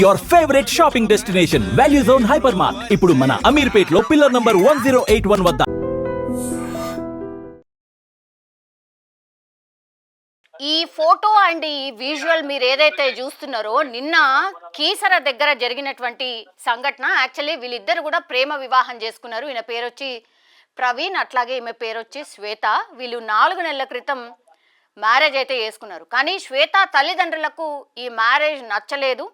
Your favourite shopping destination value zone hyper mart ఇప్పుడు మన అమీర్పేట్లో pillar number one zero eight one వద్ద. ఈ photo and ఈ visual మీరు ఏదైతే చూస్తున్నారో నిన్న కీసర దగ్గర జరిగినటువంటి సంఘటన. యాక్చువల్లీ వీళ్ళిద్దరు కూడా ప్రేమ వివాహం చేసుకున్నారు. ఈయన పేరు వచ్చి ప్రవీణ్ అట్లాగే ఈమె పేరు వచ్చి శ్వేత. వీళ్ళు నాలుగు నెలల క్రితం మ్యారేజ్ అయితే చేసుకున్నారు. కానీ శ్వేత తల్లిదండ్రులకు ఈ మ్యారేజ్ నచ్చలేదు.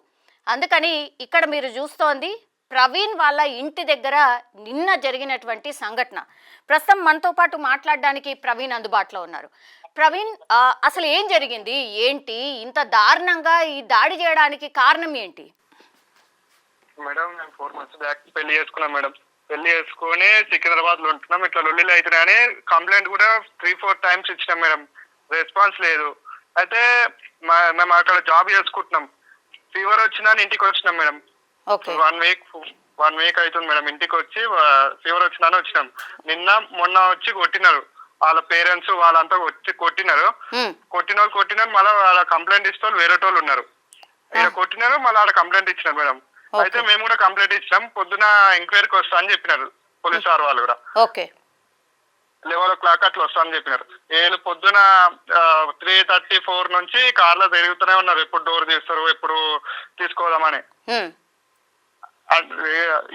అందుకని ఇక్కడ మీరు చూస్తోంది ప్రవీణ్ వాళ్ళ ఇంటి దగ్గర నిన్న జరిగినటువంటి సంఘటన. ప్రస్తుతం మనతో పాటు మాట్లాడడానికి ప్రవీణ్ అందుబాటులో ఉన్నారు. ప్రవీణ్ అసలు ఏం జరిగింది? ఏంటి? ఇంత దారుణంగా ఈ దాడి చేయడానికి కారణం ఏంటి? మేడం నేను ఫోర్ మంత్స్ బ్యాక్ పెళ్ళి చేసుకున్నాం మేడం. పెళ్ళి చేసుకుని సికింద్రాబాద్లో ఉంటున్నాం. ఇట్లా లొల్లిలు అవుతున్నాయని కంప్లైంట్ కూడా త్రీ ఫోర్ టైమ్స్ ఇచ్చినాం మేడం. రెస్పాన్స్ లేదు. అయితే మా- మేము అక్కడ జాబ్ చేసుకుంటున్నాం. ఫీవర్ వచ్చినా ఇంటికి వచ్చినాం madam. Okay. One week one week అవుతుంది మేడం ఇంటికి వచ్చి ఫీవర్ వచ్చిందని వచ్చినాం. నిన్న మొన్న వచ్చి కొట్టినారు. వాళ్ళ పేరెంట్స్ వాళ్ళంతా వచ్చి కొట్టినారు. కొట్టిన వాళ్ళు కొట్టినారు మళ్ళీ వాళ్ళ కంప్లైంట్ ఇస్తే వాళ్ళు వేరే వాళ్ళు ఉన్నారు. ఈయన కొట్టినారు మళ్ళీ ఆడ కంప్లైంట్ ఇచ్చినారు మేడం. అయితే మేము కూడా కంప్లైంట్ ఇచ్చినాం పొద్దున ఎంక్వైరీకి వస్తా అని చెప్పినారు పోలీస్ సార్ వాళ్ళు కూడా. లెవెన్ ఓ క్లాక్ అట్లా వస్తా అని చెప్పినారు. వీళ్ళు పొద్దున త్రీ థర్టీ ఫోర్ నుంచి కార్లో తిరుగుతూనే ఉన్నారు. ఎప్పుడు డోర్ తీస్తారు ఎప్పుడు తీసుకోదామని.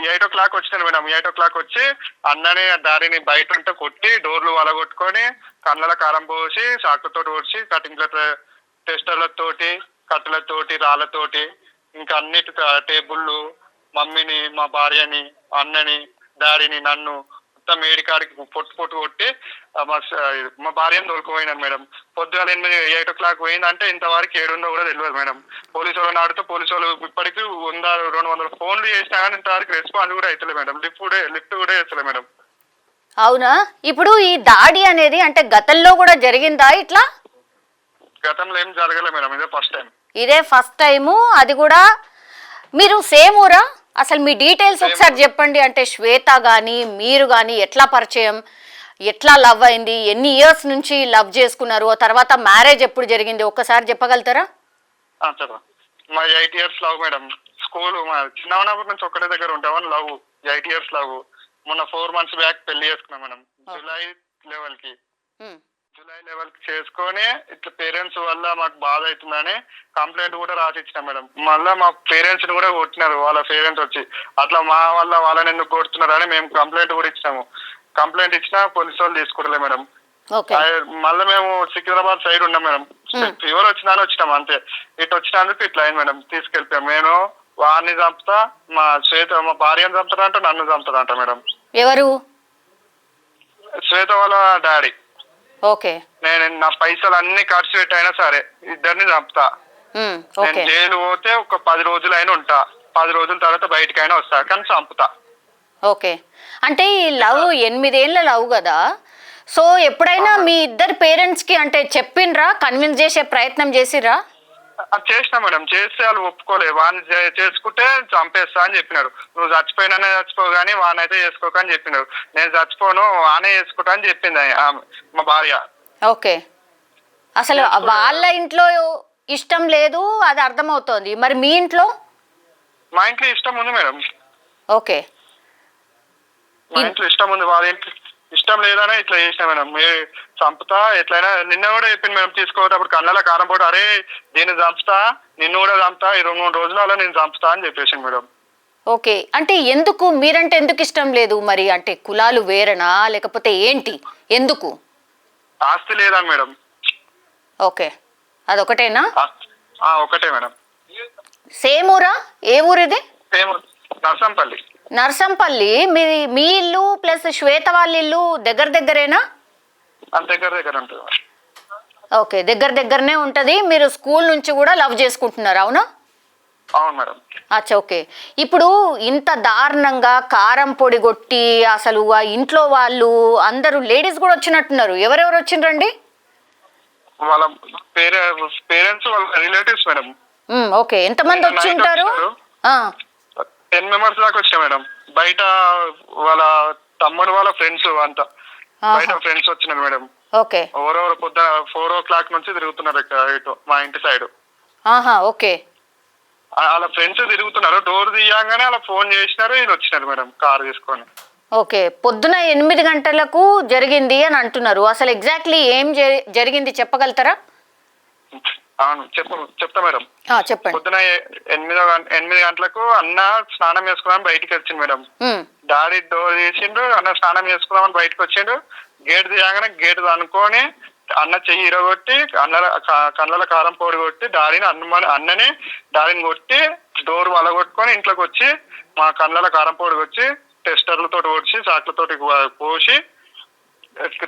ఎయిట్ ఓ క్లాక్ వచ్చినాను మేడం. ఎయిట్ ఓ క్లాక్ వచ్చి అన్నని దారిని బయట ఉంటే కొట్టి డోర్లు వలగొట్టుకొని కళ్ళల కారం పోసి చాకుతో ఓడిచి కటింగ్ల టెస్టర్లతోటి కట్టెలతోటి రాళ్ళతోటి ఇంకా అన్నిటి టేబుళ్ళు మమ్మీని మా భార్యని అన్నని డాడీని నన్ను మొత్తం ఏడికాడికి పొట్టు పొట్టు కొట్టి మా మా భార్యను తోలుకుపోయినాను మేడం. పొద్దుగాల ఎనిమిది ఎయిట్ ఓ క్లాక్ పోయిందంటే ఇంతవరకు ఏడుందో కూడా తెలియదు మేడం. పోలీసు వాళ్ళని ఆడితే పోలీసు వాళ్ళు ఇప్పటికీ వంద రెండు వందల ఫోన్లు చేసినా కానీ ఇంతవరకు రెస్పాన్స్ కూడా అవుతలేదు మేడం. లిఫ్ట్ కూడా లిఫ్ట్ కూడా చేస్తలేదు మేడం. అవునా? ఇప్పుడు ఈ దాడి అనేది అంటే గతంలో కూడా జరిగిందా ఇట్లా? గతంలో ఏం జరగలేదు మేడం. ఇదే ఫస్ట్ టైం. ఇదే ఫస్ట్ టైము అది కూడా మీరు సేమ్ ఊరా? అసలు మీ డీటెయిల్స్ ఒకసారి చెప్పండి. అంటే శ్వేత కానీ మీరు కానీ ఎట్లా పరిచయం? ఎట్లా లవ్ అయింది? ఎన్ని ఇయర్స్ నుంచి లవ్ చేసుకున్నారు? ఆ తర్వాత మ్యారేజ్ ఎప్పుడు జరిగింది? ఒక్కసారి చెప్పగలుగుతారా? చెప్ప. మా eight years love madam. School మా చిన్న ఉన్నప్పటి నుంచి ఒక్కటే దగ్గర ఉంటామని లవ్. Eight years love. మొన్న ఫోర్ మంత్స్ బ్యాక్ పెళ్ళి చేసుకున్నాం మేడం. జూలై లెవెల్కి. జూలై లెవెల్ చేసుకొని ఇట్లా పేరెంట్స్ వల్ల మాకు బాధ అవుతుందని కంప్లైంట్ కూడా రాసిచ్చిన మేడం. మళ్ళీ మా పేరెంట్స్ని కూడా కొట్టినారు వాళ్ళ పేరెంట్స్ వచ్చి. అట్లా మా వల్ల వాళ్ళని ఎందుకు కొడుతున్నారు అని మేము కంప్లైంట్ కూడా ఇచ్చినాము. కంప్లైంట్ ఇచ్చినా పోలీసు వాళ్ళు తీసుకోవట్లే మేడం. మళ్ళీ మేము సికింద్రాబాద్ సైడ్ ఉన్నాం మేడం. ఫీవర్ వచ్చినాను వచ్చినాం అంతే. ఇటు వచ్చినందుకు ఇట్లా అయింది మేడం. తీసుకెళ్ళిపోయాం. నేను వాడిని చంపుతా మా శ్వేత మా భార్యను చంపుతాడంట నన్ను చంపుతాడంట మేడం. ఎవరు? శ్వేత వాళ్ళ డాడీ. ఓకే. నేను నా పైసలు అన్ని ఖర్చు పెట్టైనా సరే ఇద్దరిని చంపుతా. నేను ఓకే. జైలు పోతే ఒక పది రోజులు అయినా ఉంటా. పది రోజుల తర్వాత బయటకైనా వస్తా కానీ చంపుతా. ఓకే. అంటే ఈ లవ్ ఎనిమిదేళ్ళ లవ్ కదా. సో ఎప్పుడైనా మీ ఇద్దరు పేరెంట్స్కి అంటే చెప్పిండ్రా కన్విన్స్ చేసే ప్రయత్నం చేసిర్రా? అది చేసిన మేడం చేస్తే వాళ్ళు ఒప్పుకోలే వాడిని చే- చేసుకుంటే చంపేస్తా అని చెప్పినారు నువ్వు చచ్చిపోయినానే చచ్చిపో కానీ వాడిని అయితే చేసుకోక అని చెప్పినారు నేను చచ్చిపోను వానే చేసుకుంటా అని చెప్పింది ఆమె, మా భార్య. ఓకే. అసలు వాళ్ళ ఇంట్లో ఇష్టం లేదు అది అర్థమవుతోంది. మరి మీ ఇంట్లో? మా ఇంట్లో ఇష్టం ఉంది మేడం. ఓకే. మా ఇంట్లో ఇష్టం ఉంది వాళ్ళ ఇంట్లో ఇష్టం లేదనే ఇట్లా చేసిన మేడం. చంపుతా ఎట్లయినా నిన్న కూడా చెప్పింది మేడం తీసుకోవటప్పుడు కళ్ళలో కారం పోటు అరే దీన్ని చంపుతా నిన్ను కూడా చంపుతా ఈ రెండు మూడు రోజులలో నేను చంపుతా అని చెప్పేసింది మేడం. ఓకే. అంటే ఎందుకు? మీరంటే ఎందుకు ఇష్టం లేదు మరి? అంటే కులాలు వేరేనా? లేకపోతే ఏంటి? ఎందుకు? ఆస్తి లేదా మేడం? ఓకే. అదొకటేనా? ఒకటే మేడం. సేమ్ ఊరా? ఏ ఊరిది? సేమ్ నర్సంపల్లి. నర్సంపల్లి మీ మీ ఇల్లు ప్లస్ శ్వేత వాళ్ళ ఇల్లు దగ్గర దగ్గరేనా? దగ్గర దగ్గర ఉంటుంది ఓకే దగ్గర దగ్గరనే ఉంటుంది. మీరు స్కూల్ నుంచి కూడా లవ్ చేసుకుంటున్నారు అవునా? అవును మేడం. అచ్చా ఓకే. ఇప్పుడు ఇంత దారుణంగా కారం పొడి కొట్టి అసలు ఆ ఇంట్లో వాళ్ళు అందరూ లేడీస్ కూడా వచ్చినట్టున్నారు. ఎవరెవరు వచ్చిండ్రండి? వాళ్ళ పేరె పేరెంట్స్ వాళ్ళ రిలేటివ్స్ మేడం. ఓకే. ఎంతమంది వచ్చి ఉంటారు టెన్ మెంబర్స్ దాకా వచ్చాయి మేడం. బయట వాళ్ళ తమ్ముడు వాళ్ళ ఫ్రెండ్స్ అంతా. బయట ఫ్రెండ్స్ వచ్చినారు మేడం. ఓకే. ఎవరెవరు పొద్దున ఫోర్ ఓ క్లాక్ నుంచి తిరుగుతున్నారు ఇటు మా ఇంటి సైడ్. ఆహా ఓకే. వాళ్ళ ఫ్రెండ్స్ తిరుగుతున్నారు. డోర్ తీయంగానే అలా ఫోన్ చేసినారు వీళ్ళు వచ్చినారు మేడం కార్ తీసుకొని. ఓకే. పొద్దున ఎనిమిది గంటలకు జరిగింది అని అంటున్నారు. అసలు ఎగ్జాక్ట్లీ ఏం జరి- జరిగింది చెప్పగలుగుతారా? అవును చెప్పు చెప్తా మేడం. చెప్పండి. పొద్దున ఎనిమిదో ఎనిమిది గంటలకు అన్న స్నానం చేసుకున్నామని బయటికి వచ్చింది మేడం. డాడీ డోర్ తీసిండు అన్న స్నానం చేసుకుందామని బయటకు వచ్చిండు. గేట్ తీయగానే గేట్ అనుకొని అన్న చెయ్యి ఇరగొట్టి అన్న కళ్ళల కారం పొడి కొట్టి డాడీని అన్న అన్నని డాడీని కొట్టి డోర్ వలగొట్టుకొని ఇంట్లోకి వచ్చి మా కళ్ళల కారం పొడి వచ్చి టెస్టర్లతో కొడిచి చాకులతోటి పోసి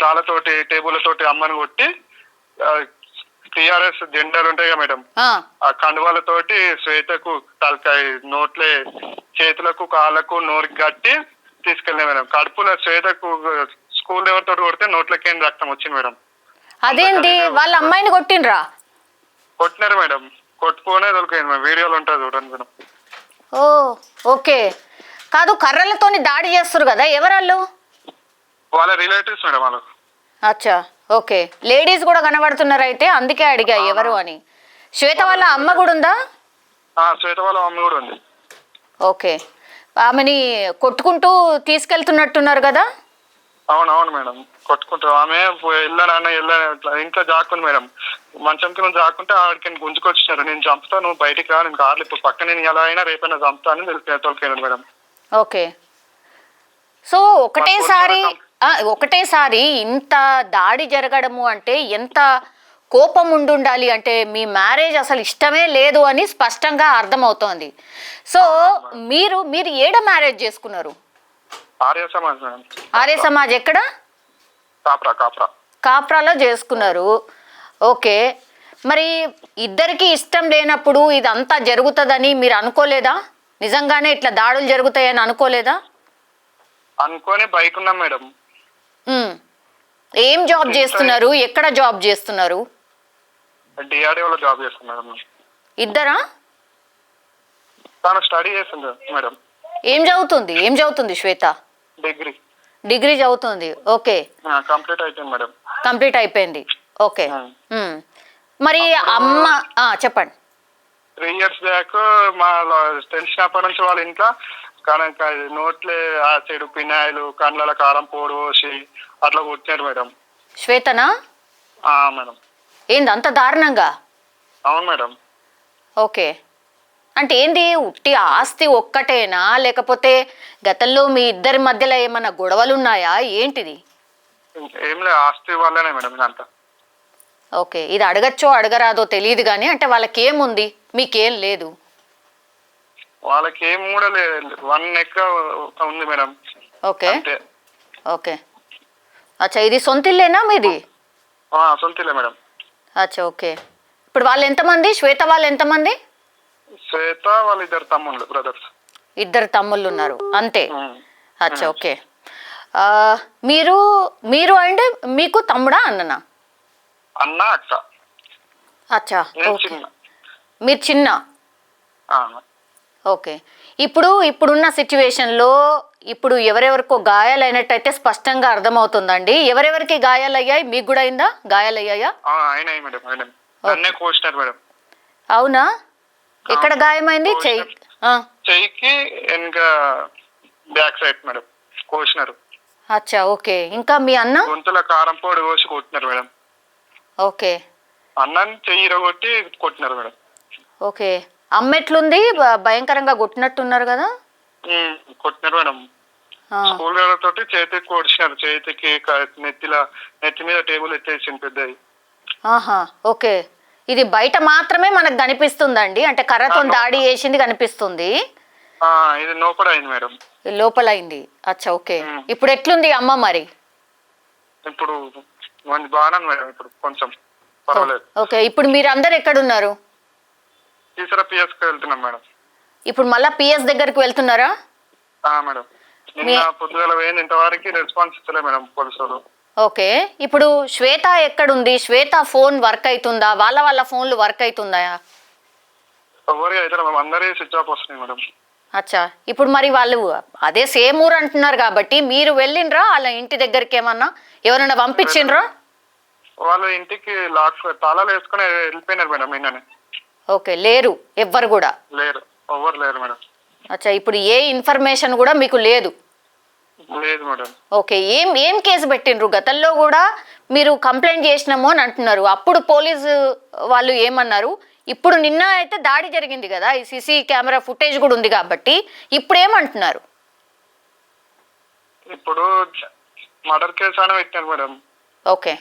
రాళ్ళతోటి టేబుల్లతోటి అమ్మని కొట్టి టిఆర్ఎస్ జెండాలు ఉంటాయి కదా మేడం. ఆ, కండువాలతోటి శ్వేతకు తలకాయ నోట్లే చేతులకు కాళ్ళకు నోరికి కట్టి తీసుకెళ్ళిన మేడం. కడుపులో శ్వేతకు స్కూల్ ఎవరితో కొడితే నోట్లకి రక్తం వచ్చింది మేడం. అదేంటి? వాళ్ళ అమ్మాయిని కొట్టిండ్రా? కొట్టినారు మేడం. కొట్టుకోనే దొరికింది మేడం. వీడియోలు ఉంటుంది చూడండి మేడం. ఓ ఓకే. కాదు కర్రలతోని దాడి చేస్తారు కదా ఎవరాళ్ళు? వాళ్ళ రిలేటివ్స్ మేడం వాళ్ళు. అచ్చా ఓకే. లేడీస్ కూడా కనబడుతున్నారు అయితే అందుకే అడిగా ఎవరు అని. శ్వేత వాళ్ళ అమ్మ కూడా ఉందా? శ్వేత వాళ్ళ మమ్మీ కూడా ఉంది. ఓకే. ఆమెని కొట్టుకుంటూ తీసుకెళ్తున్నట్టున్నారు కదా? అవును అవును మేడం. కొట్టుకుంటారు ఆమె వెళ్ళానన్న వెళ్ళాను ఇట్లా జాక్కుంది మేడం. మంచం కింద జాక్కుంటే ఆడికి గుంజుకొచ్చారు నేను చంపుతా నువ్వు బయటికి రా నేను కార్లు ఇప్పుడు పక్క నేను ఎలా అయినా రేపైనా చంపుతా అని తెలిపి తొలిపోయాను మేడం. ఓకే. సో ఒకటేసారి ఒకటేసారి ఇంత దాడి జరగడము అంటే ఎంత కోపం ఉండుండాలి అంటే మీ మ్యారేజ్ అసలు ఇష్టమే లేదు అని స్పష్టంగా అర్థమవుతోంది. సో మీరు మీరు ఏడ మ్యారేజ్ చేసుకున్నారు? ఆర్య సమాజ్ ఆర్య సమాజ్ ఎక్కడ? కాప్రా కాప్రా. కాప్రాలో చేసుకున్నారు. ఓకే. మరి ఇద్దరికి ఇష్టం లేనప్పుడు ఇదంతా జరుగుతుందని మీరు అనుకోలేదా? నిజంగానే ఇట్లా దాడులు జరుగుతాయని అనుకోలేదా? అనుకొని బైక్ ఉన్నాం మేడం. ఏం జాబ్ చేస్తున్నారు? ఎక్కడ జాబ్ చేస్తున్నారు? డిఆర్డీఓలో జాబ్ చేస్తున్నాడు మేడం. ఇద్దరా? తాను స్టడీ చేస్తుంది మేడం. ఏం చదువుతుంది? ఏం చదువుతుంది శ్వేత? డిగ్రీ. డిగ్రీ చదువుతుంది. ఓకే. కంప్లీట్ అయిపోయింది మేడం. కంప్లీట్ అయిపోయింది. ఓకే. మరి అమ్మ చెప్పండి. త్రీ ఇయర్స్ బ్యాక్ మా లో- తెలిసినప్పటి నుంచి వాళ్ళ ఇంట్లో కనుక నోట్లే ఆసిడ్ పినాయిలు కండ్ల కారం పొడి పోసి అట్లా కొట్టినారు మేడం. శ్వేతనా? ఆ, మేడం. ఏంది అంత దారుణంగా? అవును మేడం. ఓకే. అంటే ఏంది ఉట్టి ఆస్తి ఒక్కటేనా? లేకపోతే గతంలో మీ ఇద్దరి మధ్యలో ఏమన్నా గొడవలు ఉన్నాయా ఏంటిది? ఏం లేదు ఆస్తి వల్లనే మేడం ఇదంతా. ఓకే. ఇది అడగచ్చో అడగరాదో తెలియదు కానీ అంటే వాళ్ళకి ఏముంది మీకేం లేదు. వాళ్ళకి ఏం కూడా లేదు వన్ నెక్ ఉంది మేడం. ఓకే. అంతే. ఓకే. అచ్చా ఇది సొంత ఇల్లేనా మీది? ఆ, సొంతిలే మేడం. అచ్చా ఓకే. ఇప్పుడు వాళ్ళు ఎంతమంది? శ్వేత వాళ్ళు ఎంతమంది? శ్వేత వాళ్ళ ఇద్దరు తమ్ముళ్ళు బ్రదర్స్. ఇద్దరు తమ్ముళ్ళు ఉన్నారు. అంతే. అచ్చా ఓకే. ఆ, మీరు మీరు అండ్ మీకు తమ్ముడా అన్ననా? అన్న అక్క. అచ్చా నేను ఓకే. చిన్న. మీరు చిన్న? ఆ, ఓకే. ఇప్పుడు ఇప్పుడున్న సిచ్యువేషన్లో ఇప్పుడు ఎవరెవరికో గాయాలైనట్టయితే స్పష్టంగా అర్థమవుతుందండి. ఎవరెవరికి గాయాలయ్యాయి? మీకు కూడా అయిందా? గాయాలయ్యాయా? అవునా? ఎక్కడ గాయమైంది? చెయ్యి. చెయ్యికి ఇంకా బ్యాక్ సైడ్ మేడం కోసినారు. అచ్చా ఓకే. ఇంకా మీ అన్న? గొంతుల కారం పొడి కోసి కొట్టినారు మేడం. ఓకే. అన్నాన్ని చెయ్యి ఇరగొట్టి కొట్టినారు మేడం. ఓకే. అమ్మ ఎట్లుంది భ- భయంకరంగా కొట్టినట్టున్నారు కదా? కొట్టినారు మేడం. స్కూల్ తోటి చేతికి కొడిచినారు చేతికి నెత్తిల నెత్తి మీద టేబుల్ ఎత్తేసింది పెద్దది ఆహా ఓకే. ఇది బయట మాత్రమే మనకు కనిపిస్తుందండి. అంటే కర్రతో దాడి చేసింది కనిపిస్తుంది. ఇది నోపడ అయింది మేడం. లోపల అయింది అచ్చా ఓకే. ఇప్పుడు ఎట్లుంది అమ్మ మరి? ఇప్పుడు మంచి బాగానే ఉంది మేడం. ఇప్పుడు కొంచెం పర్వాలేదు. ఓకే. ఇప్పుడు మీరు అందరు పిఎస్కి వెళ్తున్నాం మేడం. ఇప్పుడు మళ్ళా పిఎస్ దగ్గరికి వెళ్తున్నారా? ఆ, మేడం. నిన్న పొద్దుగల పోయింది ఇంతవరకు రెస్పాన్స్ ఇస్తలే మేడం పోలీసు వాళ్ళు. ఓకే. ఇప్పుడు శ్వేత ఎక్కడుంది? శ్వేత ఫోన్ వర్క్ అవుతుందా వాళ్ళ వాళ్ళ ఫోన్లు వర్క్ అవుతుందా ఎవరి అయితే అందరి స్విచ్ ఆఫ్ వస్తున్నాయి మేడం. అచ్చా. ఇప్పుడు మరి వాళ్ళు అదే సేమ్ ఊరు అంటున్నారు కాబట్టి మీరు వెళ్ళిండ్రా? వాళ్ళ ఇంటి దగ్గరికి ఏమన్నా? ఎవరైనా పంపించిండ్రా? వాళ్ళు ఇంటికి లాక్ తాళాలు వేసుకుని వెళ్ళిపోయినారు మేడం నిన్ననే. ఓకే లేరు ఎవ్వరు కూడా? లేరు ఎవరు లేరు మేడం. అచ్చా ఇప్పుడు ఏ ఇన్ఫర్మేషన్ కూడా మీకు లేదు? లేదు మేడం. ఓకే ఏం ఏం కేసు పెట్టిండ్రు? గతంలో కూడా మీరు కంప్లైంట్ చేసినాము అని అంటున్నారు. అప్పుడు పోలీసు వాళ్ళు ఏమన్నారు? ఇప్పుడు నిన్న అయితే దాడి జరిగింది కదా ఈ సీసీ కెమెరా ఫుటేజ్ కూడా ఉంది కాబట్టి ఇప్పుడు ఏమంటున్నారు? ఇప్పుడు మర్డర్ కేసు అని పెట్టాను మేడం. ఓకే.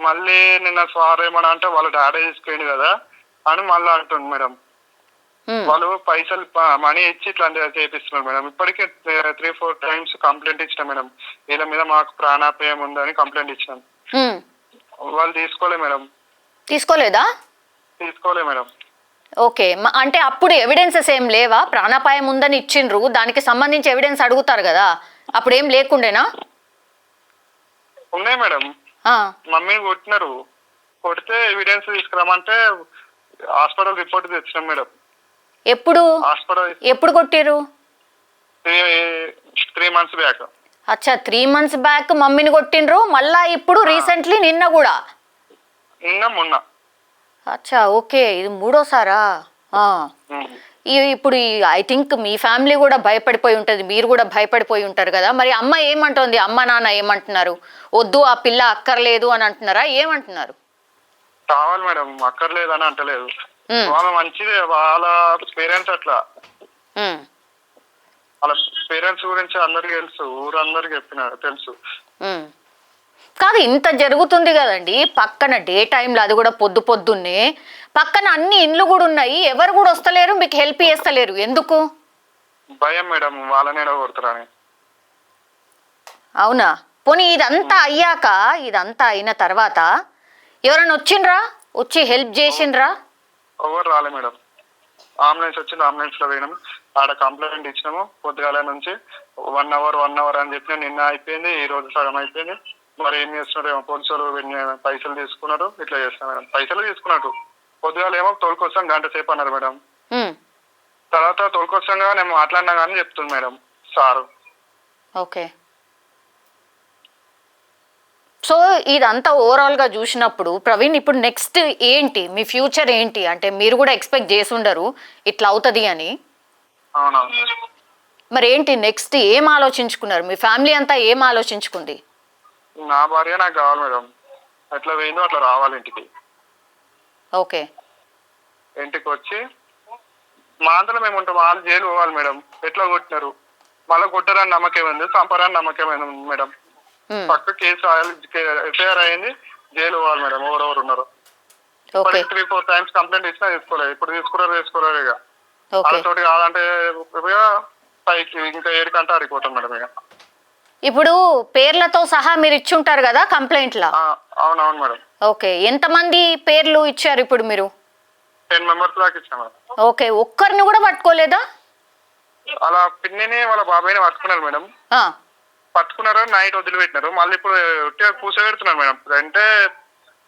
మళ్ళీ నిన్న సార్ ఏమన్నా అంటే వాళ్ళ డాడీ తీసుకెళ్ళి కదా అని మళ్ళీ అంటుంది మేడం. వాళ్ళు పైసలు మనీ ఇచ్చి ఇట్లా చేపిస్తున్నారు మేడం. ఇప్పటికే త్రీ ఫోర్ టైమ్స్ కంప్లైంట్ ఇచ్చిన మేడం. వీళ్ళ మీద మాకు ప్రాణాపాయం ఉందని కంప్లైంట్ ఇచ్చినాం. వాళ్ళు తీసుకోలే మేడం. తీసుకోలేదా? తీసుకోలే మేడం. ఓకే. అంటే అప్పుడు ఎవిడెన్సెస్ ఏం లేవా? ప్రాణాపాయం ఉందని ఇచ్చిండ్రు. దానికి సంబంధించి ఎవిడెన్స్ అడుగుతారు కదా. అప్పుడు ఏం లేకుండేనా? ఉన్నాయి మేడం. ఆ, మమ్మీని కొట్టినారు. కొడితే ఎవిడెన్స్ తీసుకురామంటే హాస్పిటల్ రిపోర్ట్ తెచ్చినాం మేడం. ఎప్పుడు? హాస్పిటల్ ఎప్పుడు కొట్టిర్రు? Three months back. అచ్చా త్రీ మంత్స్ బ్యాక్ మమ్మీని కొట్టిండ్రు మళ్ళా ఇప్పుడు రీసెంట్లీ నిన్న కూడా? నిన్న మొన్న. అచ్చా ఓకే ఇది మూడోసారా? ఇప్పుడు ఐ థింక్ మీ ఫ్యామిలీ కూడా భయపడిపోయి ఉంటుంది మీరు కూడా భయపడిపోయి ఉంటారు కదా? మరి అమ్మ ఏమంటోంది? అమ్మ నాన్న ఏమంటున్నారు? వద్దు ఆ పిల్ల అక్కర్లేదు అని అంటున్నారా? ఏమంటున్నారు? కావాలి మేడం అక్కర్లేదని అంటలేదు. వాళ్ళ మంచిదే వాళ్ళ పేరెంట్స్ అట్లా. వాళ్ళ పేరెంట్స్ గురించి అందరికి తెలుసు ఊరందరికి చెప్పినారు తెలుసు. కాదు ఇంత జరుగుతుంది కదండి పక్కన డే టైంలో అది కూడా పొద్దు పొద్దున్నే. పక్కన అన్ని ఇండ్లు కూడా ఉన్నాయి ఎవరు కూడా వస్తలేరు మీకు హెల్ప్ చేస్తలేరు. ఎందుకు? భయం మేడం వాళ్ళని కొడతారని. అవునా? పోనీ ఇదంతా అయ్యాక ఇదంతా అయిన తర్వాత ఎవరైనా వచ్చిండ్రా? వచ్చి హెల్ప్ చేసిండ్రా? ఎవరు రాలే మేడం. అంబులెన్స్ వచ్చింది అంబులెన్స్లో పోయినాం ఆడ కంప్లైంట్ ఇచ్చినాము పొద్దుగాల నుంచి వన్ అవర్ వన్ అవర్ అని చెప్పిన నిన్న అయిపోయింది ఈ రోజు సగం అయిపోయింది. మరి ఏం చేస్తున్నారు ఏమో పోలీసులు పైసలు తీసుకున్నారు ఇట్లా చేస్తున్నారు మేడం. పైసలు తీసుకున్నట్టు. పొద్దుగాల ఏమో తోలుకొస్తాం గంట సేపు అన్నారు మేడం. తర్వాత తోలుకొస్తాగా నేను మాట్లాడినా కానీ చెప్తుంది మేడం సారు. ఓకే. సో ఇదంతా ఓవరాల్గా చూసినప్పుడు ప్రవీణ్ ఇప్పుడు నెక్స్ట్ ఏంటి? మీ ఫ్యూచర్ ఏంటి? అంటే మీరు కూడా ఎక్స్పెక్ట్ చేసి ఉండరు ఇట్లా అవుతుంది అని. మరి ఏంటి నెక్స్ట్ ఏం ఆలోచించుకున్నారు? మీ ఫ్యామిలీ అంతా ఏం ఆలోచించుకుంది? నా భార్య నాకు కావాలి మేడం. ఎట్లా పోయిందో అట్లా రావాలి ఇంటికి. ఓకే. ఇంటికి వచ్చి మా అంతలో మేము ఉంటాం. వాళ్ళు జైలు పోవాలి మేడం. ఎట్లా కొట్టినారు? మళ్ళీ కొట్టారని నమ్మకం ఉంది చంపారని నమ్మకం మేడం? పక్క కేసు ఎఫ్ఐఆర్ అయింది జైలు పోవాలి మేడం ఎవరెవరు ఉన్నారు. త్రీ ఫోర్ టైమ్స్ కంప్లైంట్ ఇచ్చినా తీసుకోలేదు. ఇప్పుడు తీసుకున్నారు తీసుకోలేదు ఇక. వాళ్ళతోటి కావాలంటే ఇక పైకి ఇంకా ఏడుకంటే ఆడిపోతాం మేడం ఇక. ఇప్పుడు పేర్లతో సహా మీరు ఇచ్చుంటారు కదా కంప్లైంట్లా? ఆ, అవునవును మేడం. ఓకే. ఎంతమంది పేర్లు ఇచ్చారు ఇప్పుడు మీరు? టెన్ మెంబర్స్ దాకా ఇచ్చాం మేడం. ఓకే. ఒక్కరిని కూడా పట్టుకోలేదా? అలా పిన్నిని వాళ్ళ బాబాయ్ని పట్టుకున్నారు మేడం. పట్టుకున్నారు నైట్ వదిలిపెట్టినారు మళ్ళీ ఇప్పుడు ఉట్టిగా కూర్చోబెడుతున్నారు మేడం. అంటే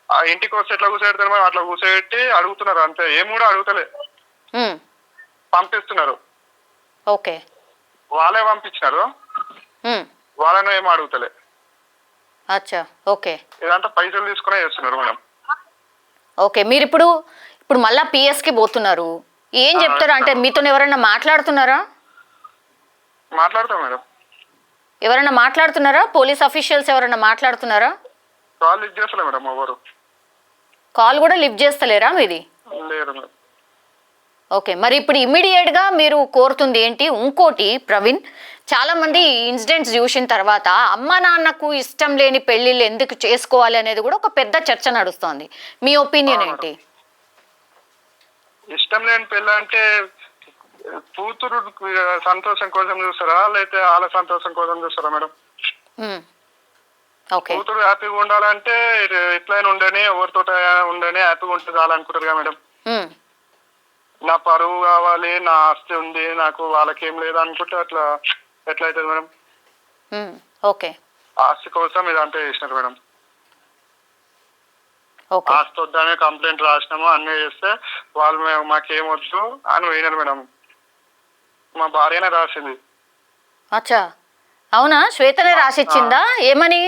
ఆ ఇంటికి వస్తే ఎట్లా కూర్చోబెడతారు మేడం? అట్లా కూర్చోబెట్టి అడుగుతున్నారు అంతే. ఏం కూడా అడుగుతలే. పంపిస్తున్నారు. ఓకే. వాళ్ళే పంపించినారు. వాళ్ళని ఏం అడుగుతలే. అచ్చా. ఓకే. ఇదంతా పైసలు తీసుకునే చేస్తున్నారు మేడం. ఓకే. మీరు ఇప్పుడు ఇప్పుడు మళ్ళా పిఎస్కి పోతున్నారు. ఏం చెప్తారు? అంటే మీతో ఎవరైనా మాట్లాడుతున్నారా? మాట్లాడతాం మేడం. ఎవరైనా మాట్లాడుతున్నారా? పోలీస్ అఫీషియల్స్ ఎవరైనా మాట్లాడుతున్నారా? కాల్ లిఫ్ట్ చేస్తలే మేడం ఎవరు? కాల్ కూడా లిఫ్ట్ చేస్తలేరా మీది? లేరు మేడం. ఓకే మరి ఇప్పుడు immediate గా మీరు కోరుతుంది ఏంటి? ఇంకోటి ప్రవీణ్ చాలా మంది ఇన్సిడెంట్స్ చూసిన తర్వాత అమ్మ నాన్నకు ఇష్టం లేని పెళ్ళిళ్ళు ఎందుకు చేసుకోవాలి అనేది కూడా ఒక పెద్ద చర్చ నడుస్తోంది. మీ ఒపీనియన్ ఏంటి? ఇష్టం లేని పెళ్ళి అంటే కూతురు సంతోషం కోసం చూస్తారా? లేకపోతే వాళ్ళ సంతోషం కోసం చూస్తారా మేడం? కూతురు హ్యాపీగా ఉండాలంటే ఎట్లయినా ఉండని ఎవరితో ఉండని హ్యాపీగా ఉంటే చాలనుకుంటారు కదా మేడం. నా పరువు కావాలి నా ఆస్తి ఉంది నాకు వాళ్ళకేం లేదు అనుకుంటే అట్లా ఎట్లా అవుతుంది మేడం. ఓకే. ఆస్తి కోసం ఇదంతా చేసినారు మేడం. ఆస్తి వద్దనే కంప్లైంట్ రాసినాము అన్నీ చేస్తే వాళ్ళు మాకేం వద్దు అని పోయినారు మేడం. మా భార్యనే రాసింది. అచ్చా. అవునా? శ్వేతనే రాసిచ్చిందా? ఏమని?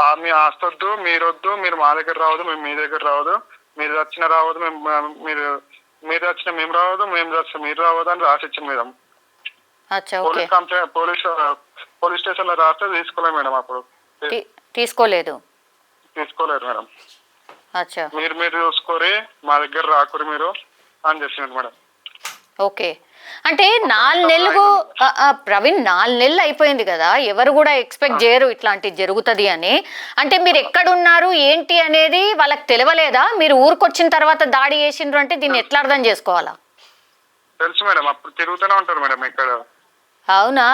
ఆ, మీ ఆస్తి వద్దు మీరొద్దు మీరు మా దగ్గర రావద్దు మేము మీ దగ్గర రావద్దు. మీరు వచ్చిన రావద్దు మేము మీరు మీరు వచ్చిన మేము రావద్దు మేము వచ్చిన మీరు రావద్దు అని రాసి ఇచ్చింది madam police complaint police police స్టేషన్లో రాస్తే తీసుకోలేదు మేడం అప్పుడు. తీసుకోలేదు. తీసుకోలేదు మేడం. మీరు మీరు చూసుకోరి మా దగ్గర రాకురి మీరు అని చెప్పినారు మేడం. ఓకే. అంటే నాలుగు నెలలు ప్రవీణ్ నాలుగు నెలలు అయిపోయింది కదా. ఎవరు కూడా ఎక్స్పెక్ట్ చేయరు ఇట్లాంటిది జరుగుతుంది అని. అంటే మీరు ఎక్కడున్నారు ఏంటి అనేది వాళ్ళకి తెలియలేదా మీరు ఊరికొచ్చిన తర్వాత దాడి చేసిండ్రు అంటే దీన్ని ఎట్లా అర్థం చేసుకోవాలా? తెలుసు మేడం. అప్పుడు తిరుగుతూనే ఉంటారు మేడం ఇక్కడ అవునా?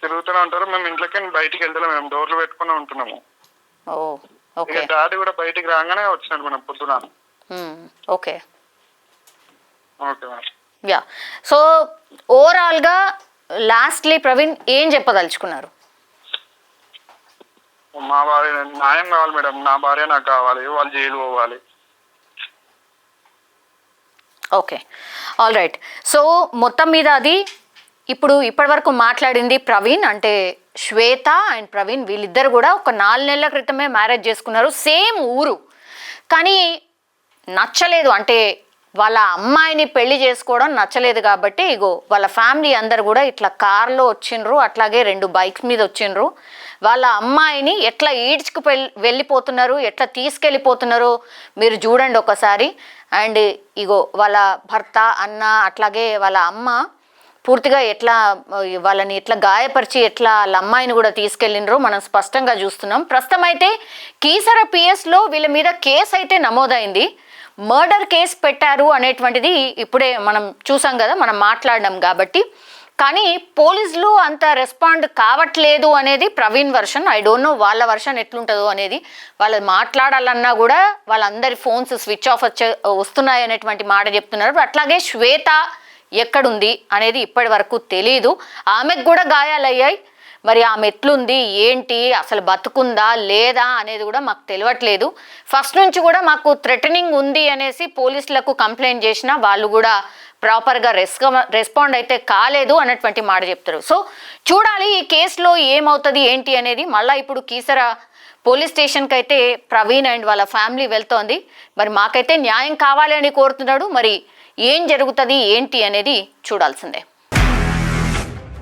తిరుగుతూనే ఉంటారు. మేము ఇంట్లోకి బయటికి వెళ్తలేము మేము డోర్లు పెట్టుకుని ఉంటున్నాము. ఇక డాడీ కూడా బయటికి రాగానే వచ్చినాడు మేడం పొద్దున. Okay. Okay madam. Yeah so ఓవరాల్గా లాస్ట్లీ ప్రవీణ్ ఏం చెప్పదలుచుకున్నారు? మా భార్య న్యాయం కావాలి మేడం. నా భార్య నాకు కావాలి. వాళ్ళు జైలు పోవాలి. ఓకే ఆల్ రైట్ సో మొత్తం మీద అది ఇప్పుడు ఇప్పటివరకు మాట్లాడింది ప్రవీణ్ అంటే శ్వేత అండ్ ప్రవీణ్ వీళ్ళిద్దరు కూడా ఒక నాలుగు నెలల క్రితమే మ్యారేజ్ చేసుకున్నారు. సేమ్ ఊరు. కానీ నచ్చలేదు. అంటే వాళ్ళ అమ్మాయిని పెళ్ళి చేసుకోవడం నచ్చలేదు కాబట్టి ఇగో వాళ్ళ ఫ్యామిలీ అందరు కూడా ఇట్లా కార్లో వచ్చిండ్రు అట్లాగే రెండు బైక్స్ మీద వచ్చిండ్రు. వాళ్ళ అమ్మాయిని ఎట్లా ఈడ్చుకు వెళ్ళిపోతున్నారు ఎట్లా తీసుకెళ్ళిపోతున్నారో మీరు చూడండి ఒకసారి. అండ్ ఇగో వాళ్ళ భర్త అన్న అట్లాగే వాళ్ళ అమ్మ పూర్తిగా ఎట్లా వాళ్ళని ఎట్లా గాయపరిచి ఎట్లా వాళ్ళ అమ్మాయిని కూడా తీసుకెళ్ళినరో మనం స్పష్టంగా చూస్తున్నాం. ప్రస్తుతం అయితే కీసర పిఎస్లో వీళ్ళ మీద కేసు అయితే నమోదైంది. మర్డర్ కేసు పెట్టారు అనేటువంటిది ఇప్పుడే మనం చూసాం కదా మనం మాట్లాడినాం కాబట్టి. కానీ పోలీసులు అంత రెస్పాండ్ కావట్లేదు అనేది Praveen version. I don't know వాళ్ళ వర్షన్ ఎట్లుంటుందో అనేది. వాళ్ళు మాట్లాడాలన్నా కూడా వాళ్ళందరి ఫోన్స్ స్విచ్ ఆఫ్ వచ్చే వస్తున్నాయి అనేటువంటి మాట చెప్తున్నారు. అట్లాగే శ్వేత ఎక్కడుంది అనేది ఇప్పటి వరకు తెలియదు ఆమెకు కూడా గాయాలయ్యాయి. మరి ఆమె ఎట్లుంది ఏంటి అసలు బతుకుందా లేదా అనేది కూడా మాకు తెలియట్లేదు ఫస్ట్ నుంచి కూడా మాకు థ్రెటనింగ్ ఉంది అనేసి పోలీసులకు కంప్లైంట్ చేసినా వాళ్ళు కూడా ప్రాపర్గా రెస్క రెస్పాండ్ అయితే కాలేదు అన్నటువంటి మాట చెప్తారు. సో చూడాలి ఈ కేసులో ఏమవుతుంది ఏంటి అనేది. మళ్ళీ ఇప్పుడు కీసర పోలీస్ స్టేషన్కి అయితే ప్రవీణ్ అండ్ వాళ్ళ ఫ్యామిలీ వెళ్తోంది. మరి మాకైతే న్యాయం కావాలి అని కోరుతున్నాడు. మరి ఏం జరుగుతుంది ఏంటి అనేది చూడాల్సిందే.